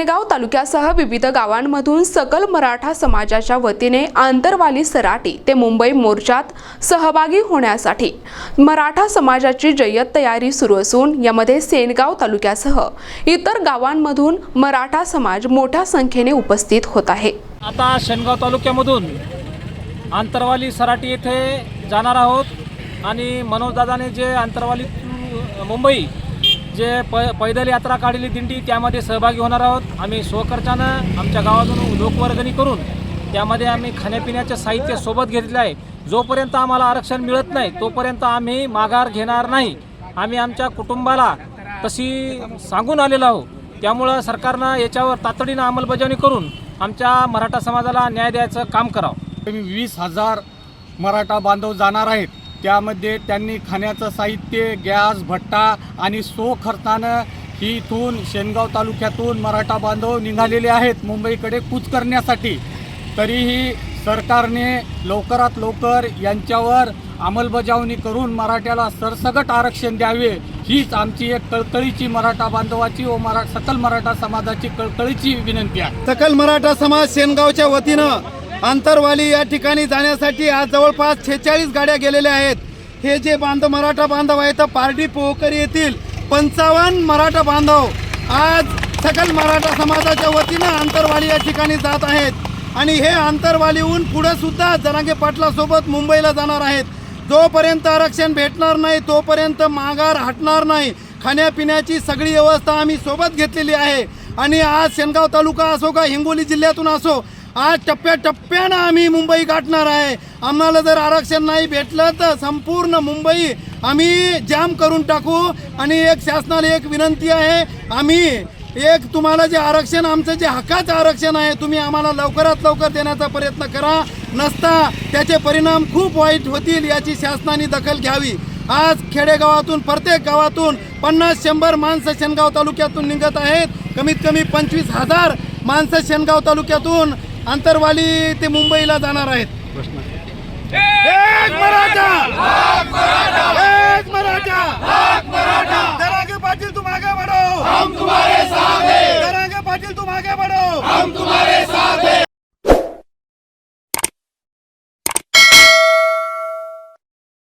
सेनगाव तालुक्यासह विविध गावांमधून सकल मराठा समाजाच्या वतीने आंतरवाली सराटी ते मुंबई मोर्चात सहभागी होण्यासाठी मराठा समाजाची जय्यत तयारी सुरू असून यामध्ये सेनगाव तालुक्यासह इतर गावांमधून मराठा समाज मोठ्या संख्येने उपस्थित होत आहे. आता शेनगाव तालुक्यामधून आंतरवाली सराटी येथे जाणार आहोत आणि मनोजदादाने जे आंतरवाली मुंबई जे प पैदल यात्रा काढलेली दिंडी त्यामध्ये सहभागी होणार आहोत. आम्ही स्वखर्चानं आमच्या गावातून लोकवर्गणी करून त्यामध्ये आम्ही खाण्यापिण्याचे साहित्य सोबत घेतले आहे. जोपर्यंत आम्हाला आरक्षण मिळत नाही तोपर्यंत आम्ही माघार घेणार नाही. आम्ही आमच्या कुटुंबाला तशी सांगून आलेलो आहोत. त्यामुळं सरकारनं याच्यावर तातडीनं अंमलबजावणी करून आमच्या मराठा समाजाला न्याय द्यायचं काम करावं. वीस हजार मराठा बांधव जाणार आहेत. त्यामध्ये त्यांनी खाण्याचं साहित्य गॅस भट्टा आणि सो खर्चानं ही इथून शेनगाव तालुक्यातून मराठा बांधव निघालेले आहेत मुंबईकडे कूच करण्यासाठी. तरीही सरकारने लवकरात लवकर यांच्यावर अंमलबजावणी करून मराठ्याला सरसगट आरक्षण द्यावे हीच आमची एक कळकळीची मराठा बांधवाची व मरा सकल मराठा समाजाची कळकळीची विनंती आहे. सकल मराठा समाज शेनगावच्या वतीनं आंतरवाली या ठिकाणी जाण्यासाठी आज जवळपास छेचाळीस गाड्या गेलेल्या आहेत. हे जे बांधव मराठा बांधव आहेत पारडी पोहकर येथील पंचावन्न मराठा बांधव आज सकल मराठा समाजाच्या वतीनं अंतरवाली या ठिकाणी जात आहेत. आणि हे अंतरवालीहून पुढं सुद्धा जरांगे पाटलासोबत मुंबईला जाणार आहेत. जोपर्यंत आरक्षण भेटणार नाही तोपर्यंत माघार हटणार नाही. खाण्यापिण्याची सगळी व्यवस्था आम्ही सोबत घेतलेली आहे. आणि आज शेनगाव तालुका असो का हिंगोली जिल्ह्यातून असो आज टप्प्याटप्प्यानं आम्ही मुंबई गाठणार आहे. आम्हाला जर आरक्षण नाही भेटलं तर संपूर्ण मुंबई आम्ही जाम करून टाकू. आणि एक शासनाला एक विनंती आहे आम्ही एक तुम्हाला जे आरक्षण आमचं जे हक्काचं आरक्षण आहे तुम्ही आम्हाला लवकरात लवकर देण्याचा प्रयत्न करा. नसता त्याचे परिणाम खूप वाईट होतील याची शासनाने दखल घ्यावी. आज खेडेगावातून प्रत्येक गावातून पन्नास शंभर माणसं शेनगाव तालुक्यातून निघत आहेत. कमीत कमी पंचवीस हजार माणसं शेनगाव तालुक्यातून आंतरवाली ते मुंबईला जाणार आहेत.